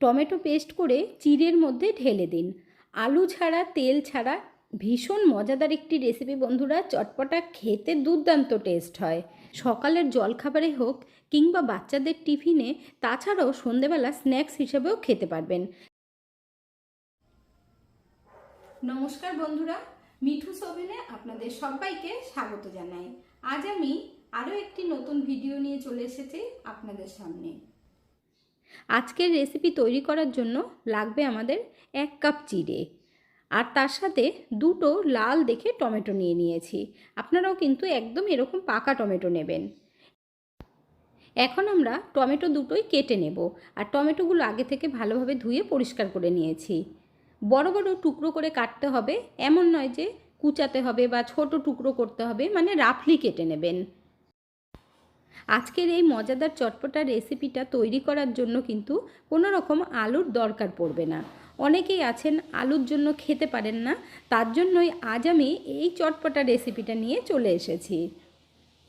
Tomato paste করে চিড়ের মধ্যে ঢেলে দিন। আলু ছাড়া, তেল ছাড়া ভীষণ মজাদার একটি রেসিপি বন্ধুরা, চটপটা খেতে দুর্দান্ত টেস্ট হয়। সকালের জলখাবারে হোক কিংবা বাচ্চাদের টিফিনে তাছাড়াও সন্ধেবেলা স্ন্যাক্স হিসেবেও খেতে পারবেন। নমস্কার বন্ধুরা, মিঠু সোভেনে আপনাদের সবাইকে স্বাগত জানাই। আজ আমি আরও একটি নতুন ভিডিও নিয়ে চলে এসেছি আপনাদের সামনে। আজকের রেসিপি তৈরি করার জন্য লাগবে আমাদের এক কাপ চিড়ে আর তার সাথে দুটো লাল দেখে টমেটো নিয়ে নিয়েছি। আপনারাও কিন্তু একদম এরকম পাকা টমেটো নেবেন। এখন আমরা টমেটো দুটোই কেটে নেব। আর টমেটোগুলো আগে থেকে ভালোভাবে ধুয়ে পরিষ্কার করে নিয়েছি। বড় বড় টুকরো করে কাটতে হবে। এমন নয় যে কুচাতে হবে বা ছোট টুকরো করতে হবে। মানে রাফলি কেটে নেবেন। আজকের এই মজাদার চটপটা রেসিপিটা তৈরি করার জন্য কিন্তু কোনো রকম আলুর দরকার পড়বে না। অনেকেই আছেন আলুর জন্য খেতে পারেন না, তার জন্যই আজ আমি এই চটপটা রেসিপিটা নিয়ে চলে এসেছি।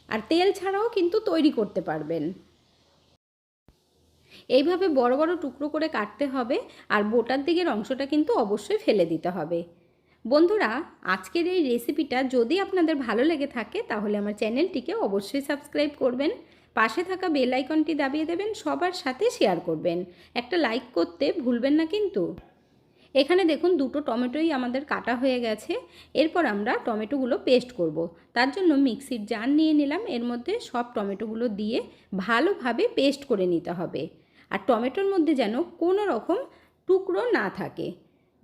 আর তেল ছাড়াও কিন্তু তৈরি করতে পারবেন। এইভাবে বড় বড় টুকরো করে কাটতে হবে আর বোটার দিকের অংশটা কিন্তু অবশ্যই ফেলে দিতে হবে। বন্ধুরা, আজকের এই রেসিপিটা যদি আপনাদের ভালো লেগে থাকে, তাহলে আমার চ্যানেলটিকে অবশ্যই সাবস্ক্রাইব করবেন। পাশে থাকা বেল আইকনটি দাবিয়ে দেবেন, সবার সাথে শেয়ার করবেন। একটা লাইক করতে ভুলবেন না কিন্তু। এখানে দেখুন, দুটো টমেটোই আমাদের কাটা হয়ে গেছে। এরপর আমরা টমেটোগুলো পেস্ট করব। তার জন্য মিক্সির জার নিয়ে নিলাম। এর মধ্যে সব টমেটোগুলো দিয়ে ভালোভাবে পেস্ট করে নিতে হবে। আর টমেটোর মধ্যে যেন কোনো রকম টুকরো না থাকে।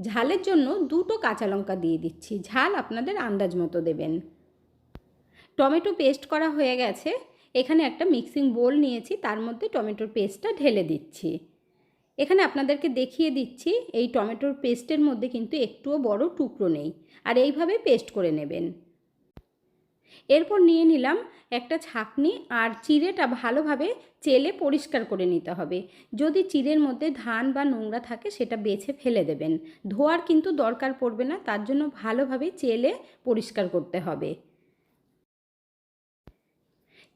ঝালের জন্য দুটো কাঁচা লঙ্কা দিয়ে দিচ্ছি। ঝাল আপনাদের আন্দাজ মতো দেবেন। টমেটো পেস্ট করা হয়ে গেছে। এখানে একটা মিক্সিং বোল নিয়েছি, তার মধ্যে টমেটোর পেস্টটা ঢেলে দিচ্ছি। এখানে আপনাদেরকে দেখিয়ে দিচ্ছি, এই টমেটোর পেস্টের মধ্যে কিন্তু একটুও বড় টুকরো নেই। আর এইভাবে পেস্ট করে নেবেন। এরপর নিয়ে নিলাম একটা ছাকনি আর চিড়েটা ভালোভাবে চেলে পরিষ্কার করে নিতে হবে। যদি চিড়ের মধ্যে ধান বা নোংরা থাকে সেটা বেছে ফেলে দেবেন। ধোয়ার কিন্তু দরকার পড়বে না, তার জন্য ভালোভাবে চেলে পরিষ্কার করতে হবে।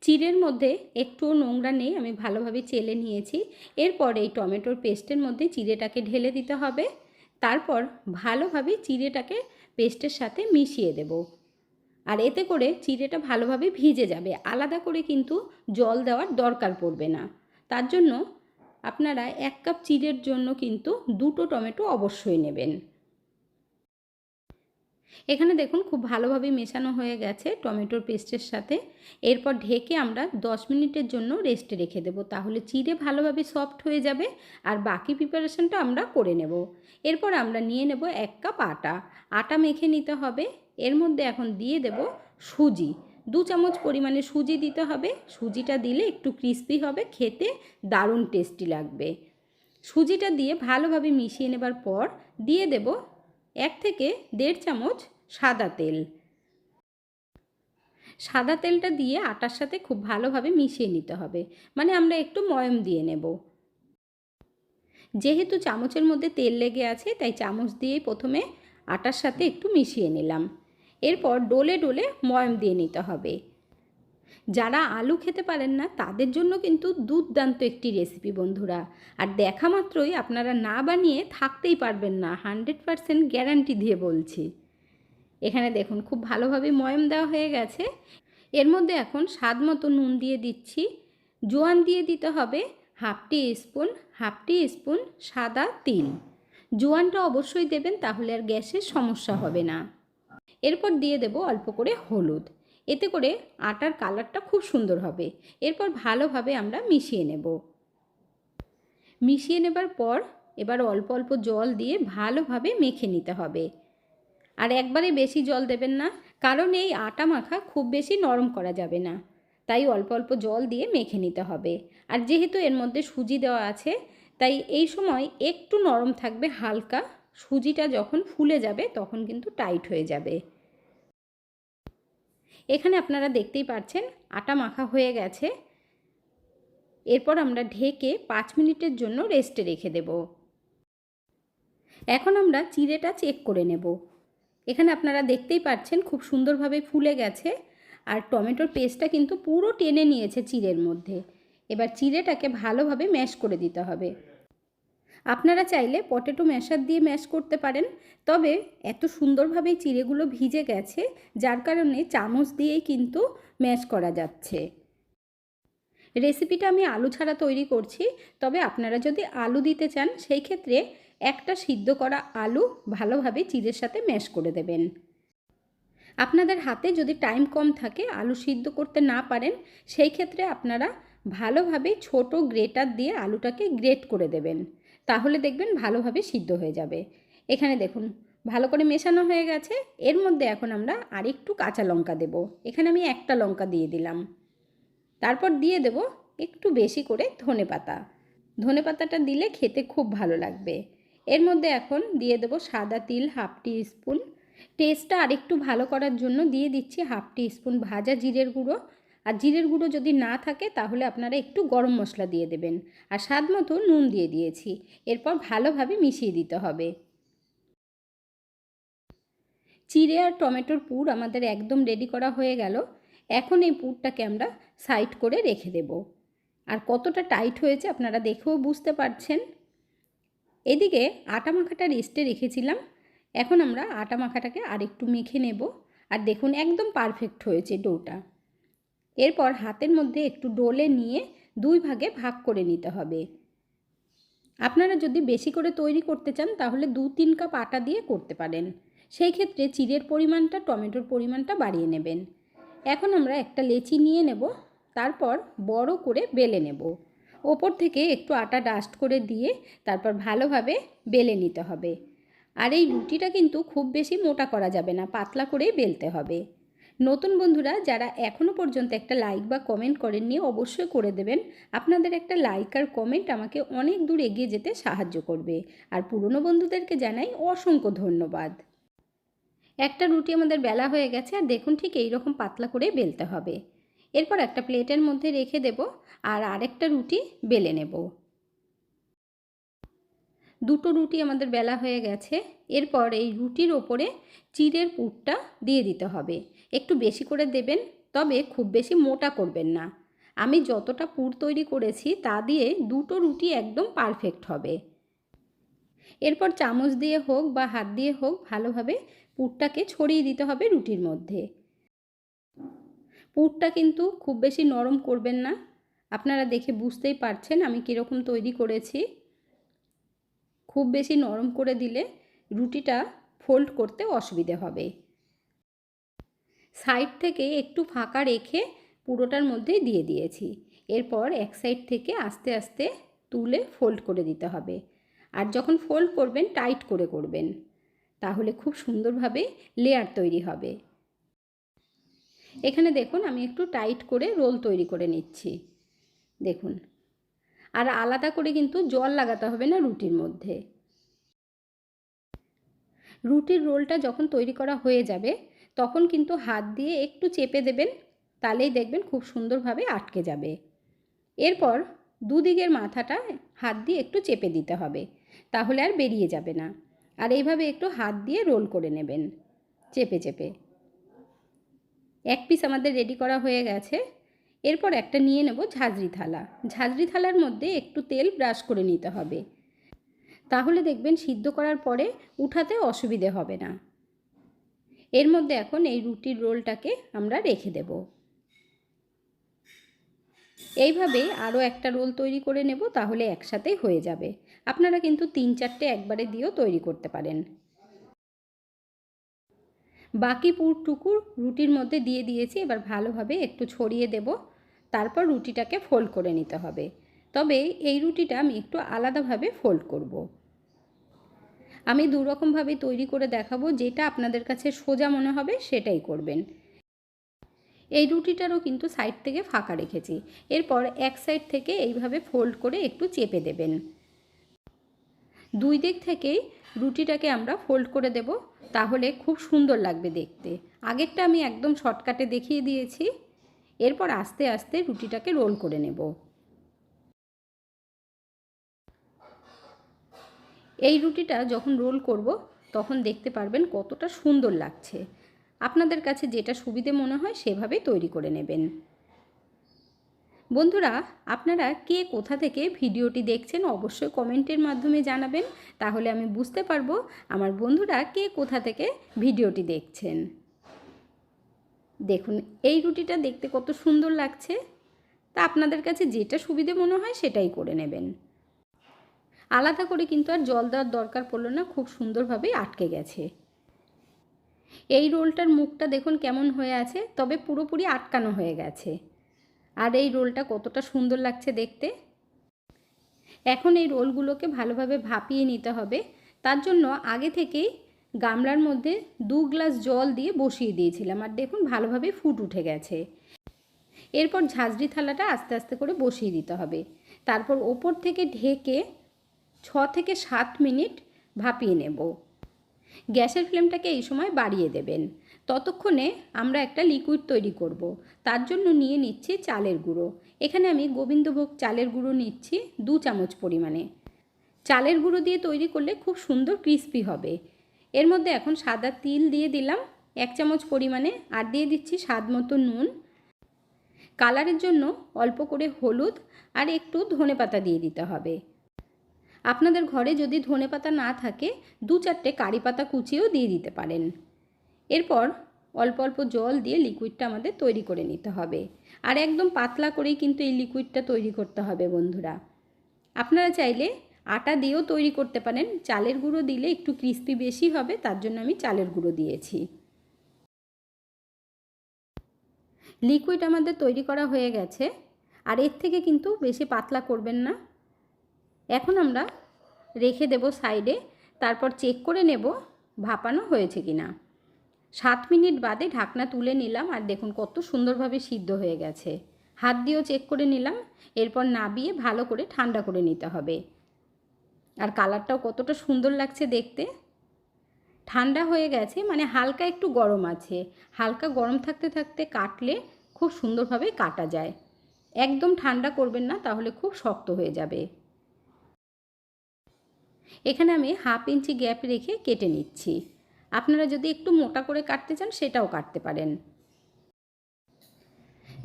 চিড়ের মধ্যে একটুও নোংরা নেই, আমি ভালোভাবে চেলে নিয়েছি। এরপর এই টমেটোর পেস্টের মধ্যে চিড়েটাকে ঢেলে দিতে হবে। তারপর ভালোভাবে চিড়েটাকে পেস্টের সাথে মিশিয়ে দেব। আর এতে করে চিড়েটা ভালোভাবে ভিজে যাবে। আলাদা করে কিন্তু জল দেওয়ার দরকার পড়বে না। তার জন্য আপনারা এক কাপ চিড়ের জন্য কিন্তু দুটো টমেটো অবশ্যই নেবেন। এখানে দেখুন খুব ভালোভাবে মেশানো হয়ে গেছে টমেটোর পেস্টের সাথে। এরপর ঢেকে আমরা 10 মিনিটের জন্য রেস্টে রেখে দেবো। তাহলে চিড়ে ভালোভাবে সফট হয়ে যাবে আর বাকি প্রিপারেশনটা আমরা করে নেব। এরপর আমরা নিয়ে নেব এক কাপ আটা। আটা মেখে নিতে হবে। এর মধ্যে এখন দিয়ে দেব সুজি। দু চামচ পরিমাণে সুজি দিতে হবে। সুজিটা দিলে একটু ক্রিস্পি হবে, খেতে দারুণ টেস্টি লাগবে। সুজিটা দিয়ে ভালোভাবে মিশিয়ে নেবার পর দিয়ে দেব এক থেকে দেড় চামচ সাদা তেল। সাদা তেলটা দিয়ে আটার সাথে খুব ভালোভাবে মিশিয়ে নিতে হবে। মানে আমরা একটু ময়ম দিয়ে নেব। যেহেতু চামচের মধ্যে তেল লেগে আছে, তাই চামচ দিয়েই প্রথমে আটার সাথে একটু মিশিয়ে নিলাম। এরপর ডোলে ডোলে ময়ম দিয়ে নিতে হবে। যারা আলু খেতে পারেন না, তাদের জন্য কিন্তু দুর্দান্ত একটি রেসিপি বন্ধুরা। আর দেখা মাত্রই আপনারা না বানিয়ে থাকতেই পারবেন না, হান্ড্রেড পারসেন্ট গ্যারান্টি দিয়ে বলছি। এখানে দেখুন, খুব ভালোভাবে ময়ম দেওয়া হয়ে গেছে। এর মধ্যে এখন স্বাদ মতো নুন দিয়ে দিচ্ছি। জোয়ান দিয়ে দিতে হবে half teaspoon, half teaspoon সাদা তিল। জোয়ানটা অবশ্যই দেবেন, তাহলে আর গ্যাসের সমস্যা হবে না। এরপর দিয়ে দেব অল্প করে হলুদ। এতে করে আটার কালারটা খুব সুন্দর হবে। এরপর ভালোভাবে আমরা মিশিয়ে নেব। মিশিয়ে নেবার পর এবার অল্প অল্প জল দিয়ে ভালোভাবে মেখে নিতে হবে। আর একবারে বেশি জল দেবেন না, কারণ এই আটা মাখা খুব বেশি নরম করা যাবে না। তাই অল্প অল্প জল দিয়ে মেখে নিতে হবে। আর যেহেতু এর মধ্যে সুজি দেওয়া আছে, তাই এই সময় একটু নরম থাকবে হালকা। সুজিটা যখন ফুলে যাবে, তখন কিন্তু টাইট হয়ে যাবে। এখানে আপনারা দেখতেই পাচ্ছেন আটা মাখা হয়ে গেছে। এরপর আমরা ঢেকে পাঁচ মিনিটের জন্য রেস্টে রেখে দেব। এখন আমরা চিড়েটা চেক করে নেব। এখানে আপনারা দেখতেই পাচ্ছেন খুব সুন্দরভাবে ফুলে গেছে আর টমেটোর পেস্টটা কিন্তু পুরো টেনে নিয়েছে চিড়ের মধ্যে। এবার চিড়েটাকে ভালোভাবে ম্যাশ করে দিতে হবে। আপনারা চাইলে পটেটো ম্যাশার দিয়ে ম্যাশ করতে পারেন, তবে এত সুন্দরভাবে চিড়েগুলো ভিজে গেছে, যার কারণে চামচ দিয়েই কিন্তু ম্যাশ করা যাচ্ছে। রেসিপিটা আমি আলু ছাড়া তৈরি করছি, তবে আপনারা যদি আলু দিতে চান, সেই ক্ষেত্রে একটা সিদ্ধ করা আলু ভালোভাবে চিড়ের সাথে ম্যাশ করে দেবেন। আপনাদের হাতে যদি টাইম কম থাকে, আলু সিদ্ধ করতে না পারেন, সেই ক্ষেত্রে আপনারা ভালোভাবে ছোট গ্রেটার দিয়ে আলুটাকে গ্রেট করে দেবেন। তাহলে দেখবেন ভালোভাবে সিদ্ধ হয়ে যাবে। এখানে দেখুন, ভালো করে মেশানো হয়ে গেছে। এর মধ্যে এখন আমরা আরেকটু কাঁচা লঙ্কা দেব। এখানে আমি একটা লঙ্কা দিয়ে দিলাম। তারপর দিয়ে দেব একটু বেশি করে ধনে পাতা। ধনে পাতাটা দিলে খেতে খুব ভালো লাগবে। এর মধ্যে এখন দিয়ে দেব সাদা তিল হাফ টি স্পুন টেস্টটা আরেকটু ভালো করার জন্য দিয়ে দিচ্ছি হাফ টি স্পুন ভাজা জিরের গুঁড়ো। আর জিরের গুঁড়ো যদি না থাকে, তাহলে আপনারা একটু গরম মশলা দিয়ে দেবেন। আর স্বাদ মতো নুন দিয়ে দিয়েছি। এরপর ভালোভাবে মিশিয়ে দিতে হবে। চিড়ে আর টমেটোর পুর আমাদের একদম রেডি করা হয়ে গেল। এখন এই পুরটাকে আমরা সাইড করে রেখে দেব। আর কতটা টাইট হয়েছে আপনারা দেখেও বুঝতে পারছেন। এদিকে আটা মাখাটা রেস্টে রেখেছিলাম। এখন আমরা আটা মাখাটাকে আরেকটু মেখে নেব। আর দেখুন, একদম পারফেক্ট হয়েছে ডোটা এরপর হাতের মধ্যে একটু ডোলে নিয়ে দুই ভাগে ভাগ করে নিতে হবে। আপনারা যদি বেশি করে তৈরি করতে চান, তাহলে দু তিন কাপ আটা দিয়ে করতে পারেন। সেই ক্ষেত্রে চিড়ের পরিমাণটা, টমেটোর পরিমাণটা বাড়িয়ে নেবেন। এখন আমরা একটা লেচি নিয়ে নেব, তারপর বড় করে বেলে নেব। ওপর থেকে একটু আটা ডাস্ট করে দিয়ে তারপর ভালোভাবে বেলে নিতে হবে। আর এই রুটিটা কিন্তু খুব বেশি মোটা করা যাবে না, পাতলা করেই বেলতে হবে। নতুন বন্ধুরা, যারা এখনও পর্যন্ত একটা লাইক বা কমেন্ট করেননি, অবশ্যই করে দেবেন। আপনাদের একটা লাইক আর কমেন্ট আমাকে অনেক দূর এগিয়ে যেতে সাহায্য করবে। আর পুরনো বন্ধুদেরকে জানাই অসংখ্য ধন্যবাদ। একটা রুটি আমাদের বেলা হয়ে গেছে, আর দেখুন ঠিক এই রকম পাতলা করে বেলতে হবে। এরপর একটা প্লেটের মধ্যে রেখে দেব, আর আরেকটা রুটি বেলে নেব। দুটো রুটি আমাদের বেলা হয়ে গেছে, এরপর এই রুটির ওপরে চিড়ের পুরটা দিয়ে দিতে হবে। একটু বেশি করে দেবেন, তবে খুব বেশি মোটা করবেন না। আমি যতটা পুর তৈরি করেছি তা দিয়ে দুটো রুটি একদম পারফেক্ট হবে। এরপর চামচ দিয়ে হোক বা হাত দিয়ে হোক ভালোভাবে পুরটাকে ছড়িয়ে দিতে হবে রুটির মধ্যে। পুরটা কিন্তু খুব বেশি নরম করবেন না। আপনারা দেখে বুঝতেই পারছেন আমি কীরকম তৈরি করেছি। খুব বেশি নরম করে দিলে রুটিটা ফোল্ড করতে অসুবিধে হবে। সাইড থেকে একটু ফাঁকা রেখে পুরোটার মধ্যে দিয়ে দিয়েছি। এরপর এক সাইড থেকে আস্তে আস্তে তুলে ফোল্ড করে দিতে হবে। আর যখন ফোল্ড করবেন, টাইট করে করবেন। তাহলে খুব সুন্দরভাবে লেয়ার তৈরি হবে। এখানে দেখুন, আমি একটু টাইট করে রোল তৈরি করে নিচ্ছি। দেখুন। আর আলাদা করে কিন্তু জল লাগাতে হবে না রুটির মধ্যে। রুটির রোলটা যখন তৈরি করা হয়ে যাবে তখন কিন্তু হাত দিয়ে একটু চেপে দেবেন, তাহলেই দেখবেন খুব সুন্দরভাবে আটকে যাবে। এরপর দুদিকের মাথাটা হাত দিয়ে একটু চেপে দিতে হবে, তাহলে আর বেরিয়ে যাবে না। আর এইভাবে একটু হাত দিয়ে রোল করে নেবেন, চেপে চেপে। এক পিস আমাদের রেডি করা হয়ে গেছে। এরপর একটা নিয়ে নেব ঝাঁঝরি থালা। ঝাঁঝরি থালার মধ্যে একটু তেল ব্রাশ করে নিতে হবে। তাহলে দেখবেন সিদ্ধ করার পরে উঠাতে অসুবিধে হবে না। এর মধ্যে এখন এই রুটির রোলটাকে আমরা রেখে দেব। এইভাবে আরও একটা রোল তৈরি করে নেব, তাহলে একসাথেই হয়ে যাবে। আপনারা কিন্তু তিন চারটে একবারে দিয়েও তৈরি করতে পারেন। বাকি পুরটুকু রুটির মধ্যে দিয়ে দিয়েছি, এবার ভালোভাবে একটু ছড়িয়ে দেব। তারপর রুটিটাকে ফোল্ড করে নিতে হবে। তবে এই রুটিটা আমি একটু আলাদাভাবে ফোল্ড করব। আমি দুরকমভাবে তৈরি করে দেখাবো যেটা আপনাদের কাছে সোজা মনে হবে সেটাই করবেন। এই রুটিটারও কিন্তু সাইড থেকে ফাঁকা রেখেছি। এরপর এক সাইড থেকে এইভাবে ফোল্ড করে একটু চেপে দেবেন। দুই দিক থেকেই রুটিটাকে আমরা ফোল্ড করে দেব, তাহলে খুব সুন্দর লাগবে দেখতে। আগেরটা আমি একদম শর্টকাটে দেখিয়ে দিয়েছি। এরপর আস্তে আস্তে রুটিটাকে রোল করে নেব। এই রুটিটা যখন রোল করব, তখন দেখতে পারবেন কতটা সুন্দর লাগছে। আপনাদের কাছে যেটা সুবিধে মনে হয়, সেভাবেই তৈরি করে নেবেন। বন্ধুরা, আপনারা কে কোথা থেকে ভিডিওটি দেখছেন, অবশ্যই কমেন্টের মাধ্যমে জানাবেন। তাহলে আমি বুঝতে পারব আমার বন্ধুরা কে কোথা থেকে ভিডিওটি দেখছেন। দেখুন, এই রুটিটা দেখতে কত সুন্দর লাগছে। তা আপনাদের কাছে যেটা সুবিধে মনে হয়, সেটাই করে নেবেন। আলাদা করে কিন্তু আর জল দেওয়ার দরকার পড়ল না, খুব সুন্দরভাবেই আটকে গেছে। এই রোলটার মুখটা দেখুন কেমন হয়ে আছে, তবে পুরোপুরি আটকানো হয়ে গেছে। আর এই রোলটা কতটা সুন্দর লাগছে দেখতে। এখন এই রোলগুলোকে ভালোভাবে ভাপিয়ে নিতে হবে। তার জন্য আগে থেকেই গামলার মধ্যে দু গ্লাস জল দিয়ে বসিয়ে দিয়েছিলাম, আর দেখুন ভালোভাবে ফুট উঠে গেছে। এরপর ঝাঁঝরি থালাটা আস্তে আস্তে করে বসিয়ে দিতে হবে। তারপর ওপর থেকে ঢেকে ছ থেকে সাত মিনিট ভাপিয়ে নেব। গ্যাসের ফ্লেমটাকে এই সময় বাড়িয়ে দেবেন। ততক্ষণে আমরা একটা লিকুইড তৈরি করব। তার জন্য নিয়ে নিচ্ছি চালের গুঁড়ো। এখানে আমি গোবিন্দভোগ চালের গুঁড়ো নিচ্ছি দু চামচ পরিমাণে। চালের গুঁড়ো দিয়ে তৈরি করলে খুব সুন্দর ক্রিস্পি হবে। এর মধ্যে এখন সাদা তিল দিয়ে দিলাম, এক চামচ পরিমাণে, আর দিয়ে দিচ্ছি স্বাদ মতো নুন। কালারের জন্য অল্প করে হলুদ আর একটু ধনে পাতা দিয়ে দিতে হবে। আপনাদের ঘরে যদি ধনে পাতা না থাকে, দু চারটে কারি পাতা কুচিয়েও দিয়ে দিতে পারেন। এরপর অল্প অল্প জল দিয়ে লিকুইডটা আমাদের তৈরি করে নিতে হবে। আর একদম পাতলা করেই কিন্তু এই লিকুইডটা তৈরি করতে হবে বন্ধুরা। আপনারা চাইলে আটা দিয়েও তৈরি করতে পারেন। চালের গুঁড়ো দিলে একটু ক্রিস্পি বেশি হবে, তার জন্য আমি চালের গুঁড়ো দিয়েছি। লিকুইড আমাদের তৈরি করা হয়ে গেছে। আর এর থেকে কিন্তু বেশি পাতলা করবেন না। এখন আমরা রেখে দেব সাইডে, তারপর চেক করে নেব ভাপানো হয়েছে কি না সাত মিনিট বাদে ঢাকনা তুলে নিলাম আর দেখুন কত সুন্দরভাবে সিদ্ধ হয়ে গেছে। হাত দিয়েও চেক করে নিলাম, এরপর নাবিয়ে ভালো করে ঠান্ডা করে নিতে হবে। আর কালারটাও কতটা সুন্দর লাগছে দেখতে। ঠান্ডা হয়ে গেছে মানে হালকা একটু গরম আছে। হালকা গরম থাকতে থাকতে কাটলে খুব সুন্দরভাবে কাটা যায়। একদম ঠান্ডা করবেন না, তাহলে খুব শক্ত হয়ে যাবে। এখানে আমি হাফ ইঞ্চি গ্যাপ রেখে কেটে নিচ্ছি। আপনারা যদি একটু মোটা করে কাটতে চান, সেটাও কাটতে পারেন।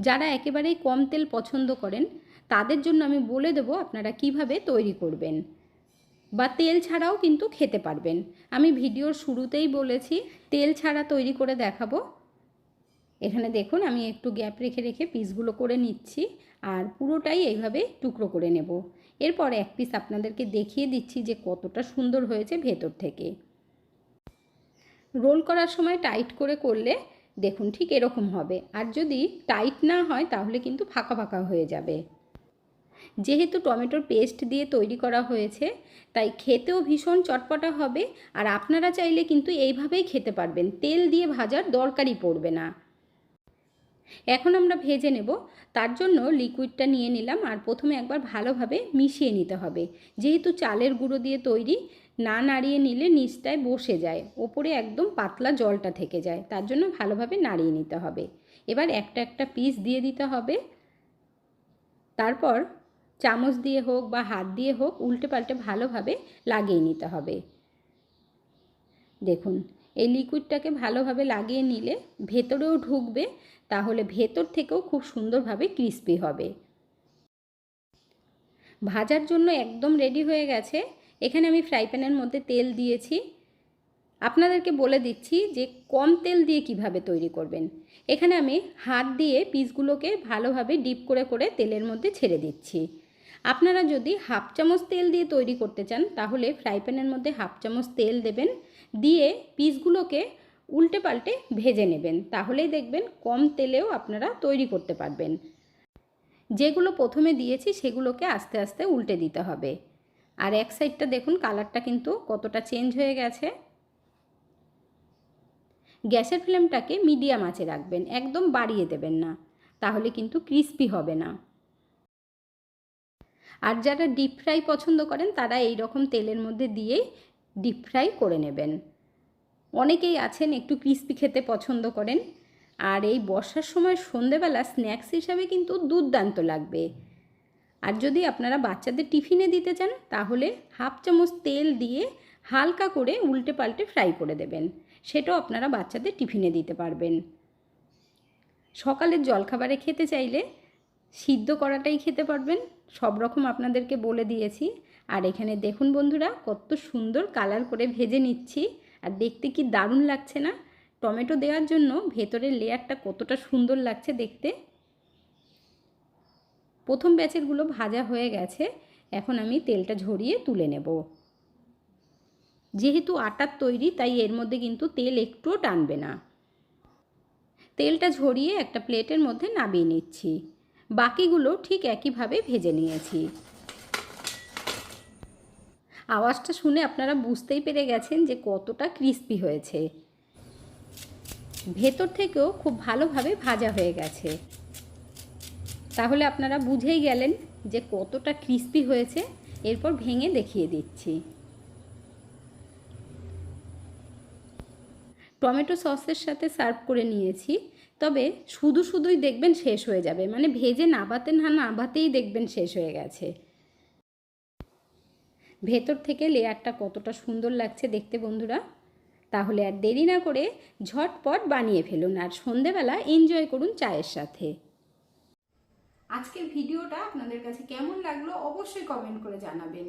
যারা একেবারেই কম তেল পছন্দ করেন, তাদের জন্য আমি বলে দেবো আপনারা কীভাবে তৈরি করবেন। বা তেল ছাড়াও কিন্তু খেতে পারবেন। আমি ভিডিওর শুরুতেই বলেছি, তেল ছাড়া তৈরি করে দেখাবো। এখানে দেখুন, আমি একটু গ্যাপ রেখে রেখে পিসগুলো করে নিচ্ছি, আর পুরোটাই এইভাবে টুকরো করে নেব। এরপর এক পিস আপনাদেরকে দেখিয়ে দিচ্ছি যে কতটা সুন্দর হয়েছে ভেতর থেকে। রোল করার সময় টাইট করে করলে দেখুন ঠিক এরকম হবে। আর যদি টাইট না হয়, তাহলে কিন্তু ফাঁকা ফাঁকা হয়ে যাবে। যেহেতু টমেটোর পেস্ট দিয়ে তৈরি করা হয়েছে, তাই খেতেও ভীষণ চটপটা হবে। আর আপনারা চাইলে কিন্তু এইভাবেই খেতে পারবেন। তেল দিয়ে ভাজার দরকারই পড়বে না। এখন আমরা ভেজে নেব। তার জন্য লিকুইডটা নিয়ে নিলাম আর প্রথমে একবার ভালোভাবে মিশিয়ে নিতে হবে। যেহেতু চালের গুঁড়ো দিয়ে তৈরি, না নাড়িয়ে নিলে নিচটায় বসে যায়, ওপরে একদম পাতলা জলটা থেকে যায়, তার জন্য ভালোভাবে নাড়িয়ে নিতে হবে। এবার একটা একটা পিস দিয়ে দিতে হবে। তারপর চামচ দিয়ে হোক বা হাত দিয়ে হোক উল্টে পাল্টে ভালোভাবে লাগিয়ে নিতে হবে। দেখুন, এই লিকুইডটাকে ভালোভাবে লাগিয়ে নিলে ভেতরেও ঢুকবে তাহলে ভেতর থেকেও খুব সুন্দরভাবে ক্রিস্পি হবে। ভাজার জন্য একদম রেডি হয়ে গেছে। এখানে আমি ফ্রাই প্যানের মধ্যে তেল দিয়েছি। আপনাদেরকে বলে দিচ্ছি যে কম তেল দিয়ে কীভাবে তৈরি করবেন। এখানে আমি হাত দিয়ে পিসগুলোকে ভালোভাবে ডিপ করে করে তেলের মধ্যে ছেড়ে দিচ্ছি। আপনারা যদি হাফ চামচ তেল দিয়ে তৈরি করতে চান, তাহলে ফ্রাই প্যানের মধ্যে হাফ চামচ তেল দেবেন। দিয়ে পিসগুলোকে উল্টে পাল্টে ভেজে নেবেন। তাহলেই দেখবেন কম তেলেও আপনারা তৈরি করতে পারবেন। যেগুলো প্রথমে দিয়েছি সেগুলোকে আস্তে আস্তে উল্টে দিতে হবে। আর এক সাইডটা দেখুন, কালারটা কিন্তু কতটা চেঞ্জ হয়ে গেছে। গ্যাসের ফ্লেমটাকে মিডিয়াম আঁচে রাখবেন, একদম বাড়িয়ে দেবেন না। তাহলে কিন্তু ক্রিস্পি হবে না। আর যারা ডিপ ফ্রাই পছন্দ করেন, তারা এই রকম তেলের মধ্যে দিয়েই ডিপ ফ্রাই করে নেবেন। অনেকেই আছেন একটু ক্রিস্পি খেতে পছন্দ করেন। আর এই বর্ষার সময় সন্ধেবেলা স্ন্যাক্স হিসাবে কিন্তু দুর্দান্ত লাগবে। আর যদি আপনারা বাচ্চাদের টিফিনে দিতে চান, তাহলে হাফ চামচ তেল দিয়ে হালকা করে উল্টে পাল্টে ফ্রাই করে দেবেন। সেটাও আপনারা বাচ্চাদের টিফিনে দিতে পারবেন। সকালের জলখাবারে খেতে চাইলে সিদ্ধ করাটাই খেতে পারবেন। সব রকম আপনাদেরকে বলে দিয়েছি। আর এখানে দেখুন বন্ধুরা, কত সুন্দর কালার করে ভেজে নিচ্ছি। আর দেখতে কি দারুণ লাগছে না? টমেটো দেওয়ার জন্য ভেতরের লেয়ারটা কতটা সুন্দর লাগছে দেখতে। প্রথম ব্যাচেরগুলো ভাজা হয়ে গেছে, এখন আমি তেলটা ঝরিয়ে তুলে নেব। যেহেতু আটার তৈরি, তাই এর মধ্যে কিন্তু তেল একটুও টানবে না। তেলটা ঝরিয়ে একটা প্লেটের মধ্যে নামিয়ে নিচ্ছি। বাকিগুলো ঠিক একইভাবে ভেজে নিয়েছি। আওয়াজটা শুনে আপনারা বুঝতেই পেরে গেছেন যে কতটা ক্রিস্পি হয়েছে। ভেতর থেকেও খুব ভালোভাবে ভাজা হয়ে গেছে। তাহলে আপনারা বুঝেই গেলেন যে কতটা ক্রিস্পি হয়েছে। এরপর ভেঙে দেখিয়ে দিচ্ছি। টমেটো সসের সাথে সার্ভ করে নিয়েছি। তবে শুধু শুধুই দেখবেন শেষ হয়ে যাবে। মানে ভেজে নাবাতে না নাবাতেই দেখবেন শেষ হয়ে গেছে। ভেতর থেকে লেয়ারটা কতটা সুন্দর লাগছে দেখতে বন্ধুরা। তাহলে আর দেরি না করে ঝটপট বানিয়ে ফেলুন আর সন্ধেবেলা এনজয় করুন চায়ের সাথে। আজকের ভিডিওটা আপনাদের কাছে কেমন লাগল অবশ্যই কমেন্ট করে জানাবেন।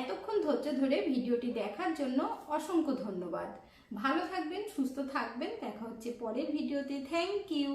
এতক্ষণ ধৈর্য ধরে ভিডিওটি দেখার জন্য অসংখ্য ধন্যবাদ। ভালো থাকবেন, সুস্থ থাকবেন, দেখা হচ্ছে পরের ভিডিওতে। Thank you